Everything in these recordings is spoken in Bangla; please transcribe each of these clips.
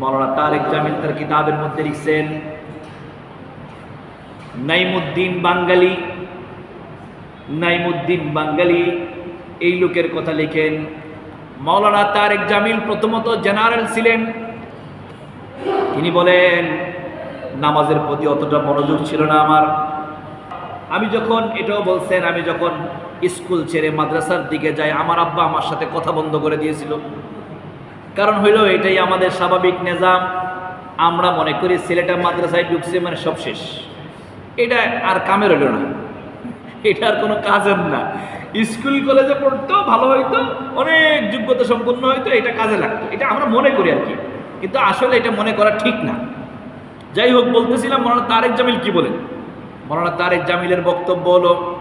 মৌলানা তারেক জামিল তার কিতাবের মধ্যে লিখছেন, নাইমুদ্দিন বাঙ্গালি নাইমুদ্দিন বাঙ্গালি, এই লোকের কথা লিখেন, মৌলানা তারেক জামিল প্রথমত জেনারেল ছিলেন। তিনি বলেন, নামাজের প্রতি অতটা মনোযোগ ছিল না আমার। আমি যখন এটাও বলছেন, আমি যখন স্কুল ছেড়ে মাদ্রাসার দিকে যাই, আমার আব্বা আমার সাথে কথা বন্ধ করে দিয়েছিল। কারণ হইল এটাই আমাদের স্বাভাবিক নিজাম। আমরা মনে করি ছেলেটা মাদ্রাসায় ঢুকছে মানে সব শেষ। এটা আর কামের হইল না। এটা আর কোনো কাজের না। স্কুল, কলেজে পড়তো, ভালো হইতো, অনেক যোগ্যতা সম্পন্ন হইতো, এটা কাজে লাগতো। এটা আমরা মনে করি আর কি। কিন্তু আসলে এটা মনে করা ঠিক না। যাই হোক, বলতেছিলাম মৌলানা তারেক জামিল কি বলেন? মৌলানা তারেক জামিলের বক্তব্য হলো,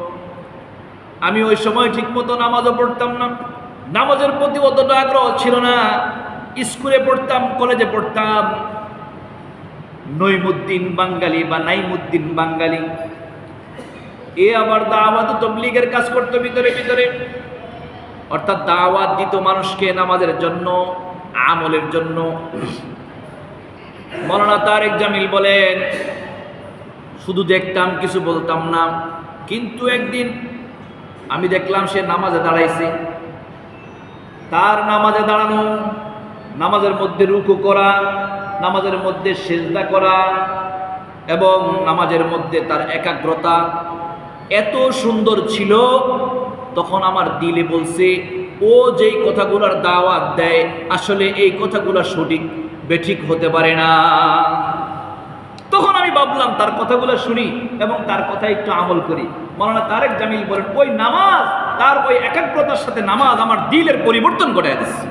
আমি ওই সময় ঠিকমতো নামাজও পড়তাম না। নামাজের প্রতি অতটা আগ্রহ ছিল না। স্কুলে পড়তাম, কলেজে পড়তাম। নইমুদ্দিন বাঙ্গালি বা নাইমুদ্দিন বাঙ্গালি এ আবার দাওয়াত তবলিগের কাজ করতো ভিতরে ভিতরে। অর্থাৎ দাওয়াত দিত মানুষকে নামাজের জন্য, আমলের জন্য। মৌলানা তারেক জামিল বলেন, শুধু দেখতাম, কিছু বলতাম না। কিন্তু একদিন আমি দেখলাম সে নামাজে দাঁড়াইছে। তার নামাজে দাঁড়ানো নামাজের মধ্যে রুকু করা, নামাজের মধ্যে সেজদা করা এবং নামাজের মধ্যে তার একাগ্রতা এত সুন্দর ছিল, তখন আমার দিলে বলছে, ও যেই কথাগুলোর দাওয়াত দেয়, আসলে এই কথাগুলো সঠিক, বেঠিক হতে পারে না। তখন আমি ভাবলাম, তার কথাগুলো শুনি এবং তার কথা একটু আমল করি। মৌলানা তারেক জামিল বলেন, ওই নামাজ, তার ওই একাগ্রতার সাথে নামাজ আমার দিলের পরিবর্তন ঘটায় দিচ্ছে।